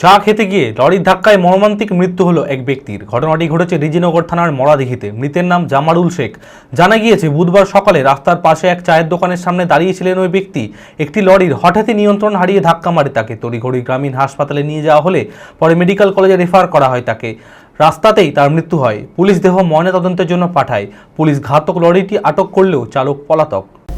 চা খেতে গিয়ে লরির ধাক্কায় মর্মান্তিক মৃত্যু হলো এক ব্যক্তির। ঘটনাটি ঘটেছে রিজিনগর থানার মরাদিঘিতে। মৃতের নাম জামারুল শেখ। জানা গিয়েছে, বুধবার সকালে রাস্তার পাশে এক চায়ের দোকানের সামনে দাঁড়িয়েছিলেন ওই ব্যক্তি। একটি লরির হঠাৎই নিয়ন্ত্রণ হারিয়ে ধাক্কা মারে তাকে। তড়িঘড়ি গ্রামীণ হাসপাতালে নিয়ে যাওয়া হলে পরে মেডিকেল কলেজে রেফার করা হয় তাকে। রাস্তাতেই তার মৃত্যু হয়। পুলিশ দেহ ময়নাতদন্তের জন্য পাঠায়। পুলিশ ঘাতক লরিটি আটক করলেও চালক পলাতক।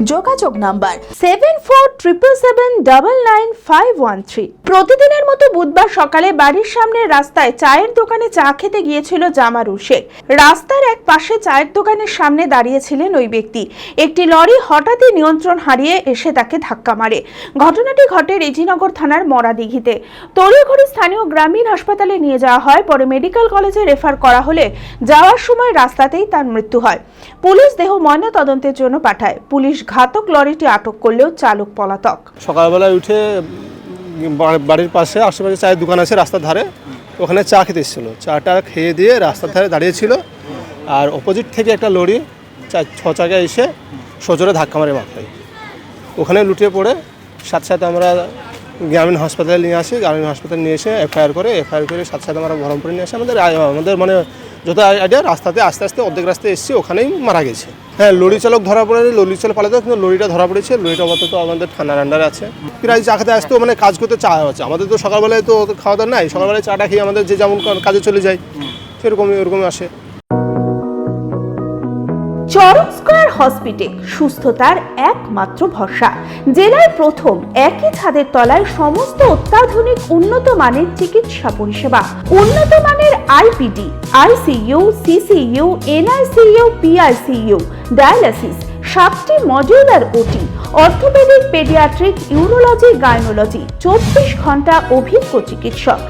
যোগাযোগ number seven four triple seven double nine five one three প্রতিদিনের মতো বুধবার সকালে বাড়ির সামনের রাস্তায় চায়ের দোকানে চা খেতে গিয়েছিল জামারুল শেখ রাস্তার এক পাশে চায়ের দোকানের সামনে দাঁড়িয়েছিলেন ওই ব্যক্তি। একটি লরি হঠাৎই নিয়ন্ত্রণ হারিয়ে এসে তাকে ধাক্কা মারে। ঘটনাটি ঘটে রেজিনগর থানার মরাদিঘিতে। তড়িঘড়ি স্থানীয় গ্রামীণ হাসপাতালে নিয়ে যাওয়া হয়, পরে মেডিকেল কলেজে রেফার করা হলে যাওয়ার সময় রাস্তাতেই তার মৃত্যু হয়। পুলিশ দেহ ময়না তদন্তের জন্য পাঠায়। পুলিশ ঘাতক লরিটি আটক করলেও চালক পলাতক। সকালবেলা উঠে বাড়ির পাশে আশেপাশে চায়ের দোকান আছে রাস্তার ধারে, ওখানে চা খেতে এসেছিল। চাটা খেয়ে দিয়ে রাস্তার ধারে দাঁড়িয়েছিল। আর অপোজিট থেকে একটা লরি ছ চাকা এসে সজোরে ধাক্কা মারে মাথায়। ওখানে লুটিয়ে পড়ে, সাথে সাথে আমরা গ্রামীণ হাসপাতালে নিয়ে আসি গ্রামীণ হাসপাতালে নিয়ে এসে এফআইআর করে এফআইআর করে সাথে সাথে আমরা বহরমপুরে নিয়ে আসি। আমাদের আমাদের মানে যত আইডিয়া রাস্তাতে আস্তে আস্তে অর্ধেক রাস্তায় এসেছি ওখানেই মারা গেছে। হ্যাঁ লরি চালক ধরা পড়েনি লরি চালক পালাতে কিন্তু লরিটা ধরা পড়েছে। লরিটা আপাতত আমাদের থানার আন্ডারে আছে। প্রায় চা খেতে আসতো মানে কাজ করতে চা আছে আমাদের তো সকালবেলায় তো খাওয়া দাওয়া নাই সকালবেলায় চাটা খেয়ে আমাদের যে যেমন কাজে চলে যায় সেরকমই ওরকমই আসে। চরক স্কয়ার হসপিটাল, সুস্থতার একমাত্র ভরসা। জেলায় প্রথম, একই ছাদের তলায় সমস্ত অত্যাধুনিক উন্নত মানের চিকিৎসা পরিষেবা। উন্নত মানের IPD, ICU, CCU, NICU, PICU, dialysis, সাতটি modular OT, orthopaedic paediatric, urology, gynaecology, চব্বিশ ঘণ্টা অভিজ্ঞ চিকিৎসক।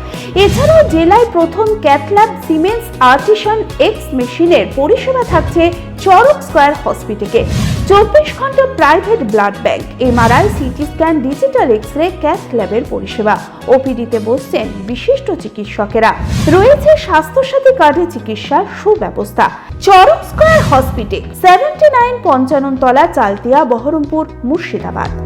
এছাড়াও জেলায় প্রথম ক্যাথল্যাব সিমেন্স আর্টিসান এক্স মেশিনের পরিষেবা থাকছে চরক স্কয়ার হসপিটালে। চব্বিশ ঘণ্টা private blood bank, MRI, CT scan, digital X ray cath ল্যাবের পরিষেবা। ওপিডিতে বসছেন বিশিষ্ট চিকিৎসকেরা। রয়েছে স্বাস্থ্যসাথী কার্ডে চিকিৎসার সুব্যবস্থা। Charak square hospital, seventy nine Panchanantala Chaltia Baharampur Murshidabad.